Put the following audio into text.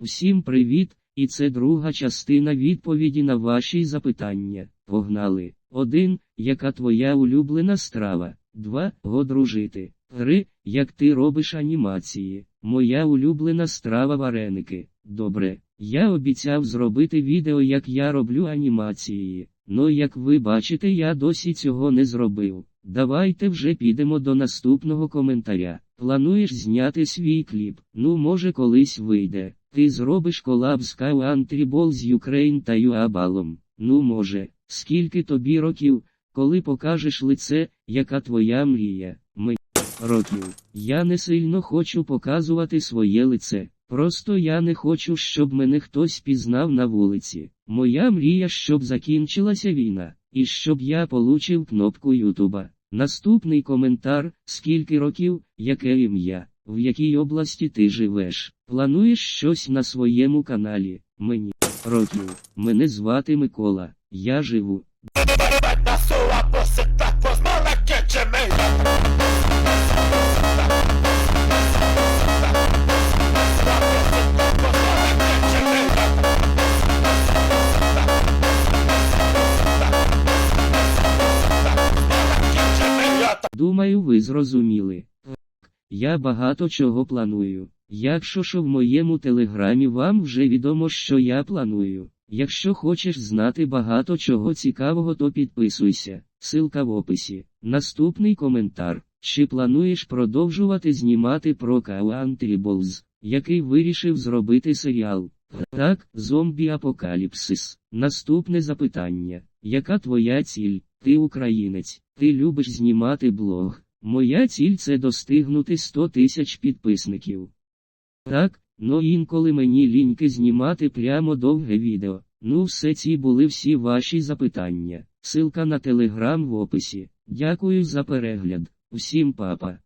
Усім привіт, і це друга частина відповіді на ваші запитання. Погнали. 1. Яка твоя улюблена страва? 2. Го дружити. 3. Як ти робиш анімації? Моя улюблена страва вареники. Добре. Я обіцяв зробити відео, як я роблю анімації. Но як ви бачите, я досі цього не зробив. Давайте вже підемо до наступного коментаря. Плануєш зняти свій кліп? Ну, може, колись вийде. Ти зробиш колаб з Ball з Ukraine та Юабалом. Ну, може, скільки тобі років, коли покажеш лице, яка твоя мрія? Мені років. Я не сильно хочу показувати своє лице. Просто я не хочу, щоб мене хтось пізнав на вулиці. Моя мрія, щоб закінчилася війна, і щоб я получив кнопку Ютуба. Наступний коментар: скільки років, яке ім'я, в якій області ти живеш? Плануєш щось на своєму каналі? Мені років. Мене звати Микола. Я живу. Думаю, ви зрозуміли. Я багато чого планую. Якщо що в моєму телеграмі вам вже відомо, що я планую. Якщо хочеш знати багато чого цікавого, то підписуйся. Силка в описі. Наступний коментар. Чи плануєш продовжувати знімати про Country Balls, який вирішив зробити серіал? Так, зомбі апокаліпсис. Наступне запитання. Яка твоя ціль? Ти українець, ти любиш знімати блог. Моя ціль це достигнути 100 тисяч підписників. Так, ну інколи мені ліньки знімати прямо довге відео. Ну все ці були всі ваші запитання. Силка на телеграм в описі. Дякую за перегляд. Всім папа.